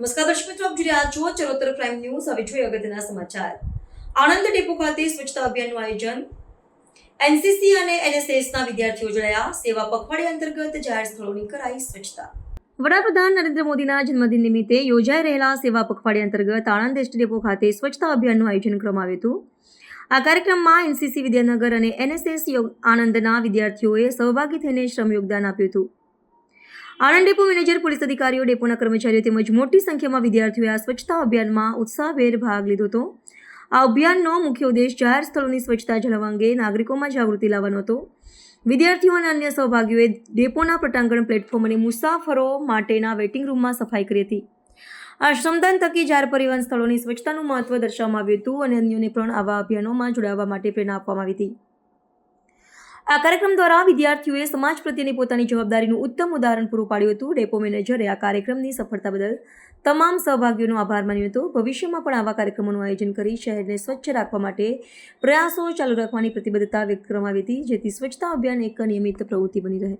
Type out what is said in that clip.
નમસ્કાર દર્શક મિત્રો, આપ જોઈ રહ્યા છો ચરોતર પ્રાઇમ ન્યૂઝ હવે જોઈએ અગત્યના સમાચાર. આણંદ ડેપો ખાતે સ્વચ્છતા અભિયાનનું આયોજન. એનસીસી અને એનએસએસના વિદ્યાર્થીઓ જોડાયા. સેવા પખવાડિયા અંતર્ગત જાહેર સ્થળોની કરાઈ સ્વચ્છતા. વડાપ્રધાન નરેન્દ્ર મોદીના જન્મદિન નિમિત્તે યોજાઈ રહેલા સેવા પખવાડિયા અંતર્ગત આણંદ એસટી ડેપો ખાતે સ્વચ્છતા અભિયાનનું આયોજન કરવામાં આવ્યું હતું. આ કાર્યક્રમમાં એનસીસી વિદ્યાનગર અને એનએસએસ આણંદના વિદ્યાર્થીઓએ સહભાગી થઈને શ્રમ યોગદાન આપ્યું હતું. આણંદ ડેપો મેનેજર, પોલીસ અધિકારીઓ, ડેપોના કર્મચારીઓ તેમજ મોટી સંખ્યામાં વિદ્યાર્થીઓએ આ સ્વચ્છતા અભિયાનમાં ઉત્સાહભેર ભાગ લીધો હતો. આ અભિયાનનો મુખ્ય ઉદ્દેશ જાહેર સ્થળોની સ્વચ્છતા જાળવવા અંગે નાગરિકોમાં જાગૃતિ લાવવાનો હતો. વિદ્યાર્થીઓ અને અન્ય સહભાગીઓએ ડેપોના પટાંગણ પ્લેટફોર્મ અને મુસાફરો માટેના વેઇટિંગ રૂમમાં સફાઈ કરી હતી. આ શ્રમદાન થકી જાહેર પરિવહન સ્થળોની સ્વચ્છતાનું મહત્વ દર્શાવવામાં આવ્યું હતું અને અન્યોને પણ આવા અભિયાનોમાં જોડાવા માટે પ્રેરણા આપવામાં આવી હતી. આ કાર્યક્રમ દ્વારા વિદ્યાર્થીઓએ સમાજ પ્રત્યેની પોતાની જવાબદારીનું ઉત્તમ ઉદાહરણ પૂરું પાડ્યું હતું. ડેપો મેનેજરે આ કાર્યક્રમની સફળતા બદલ તમામ સહભાગીઓનો આભાર માન્યો હતો. ભવિષ્યમાં પણ આવા કાર્યક્રમોનું આયોજન કરી શહેરને સ્વચ્છ રાખવા માટે પ્રયાસો ચાલુ રાખવાની પ્રતિબદ્ધતા વ્યક્ત કરવામાં આવી હતી, જેથી સ્વચ્છતા અભિયાન એક નિયમિત પ્રવૃત્તિ બની રહે.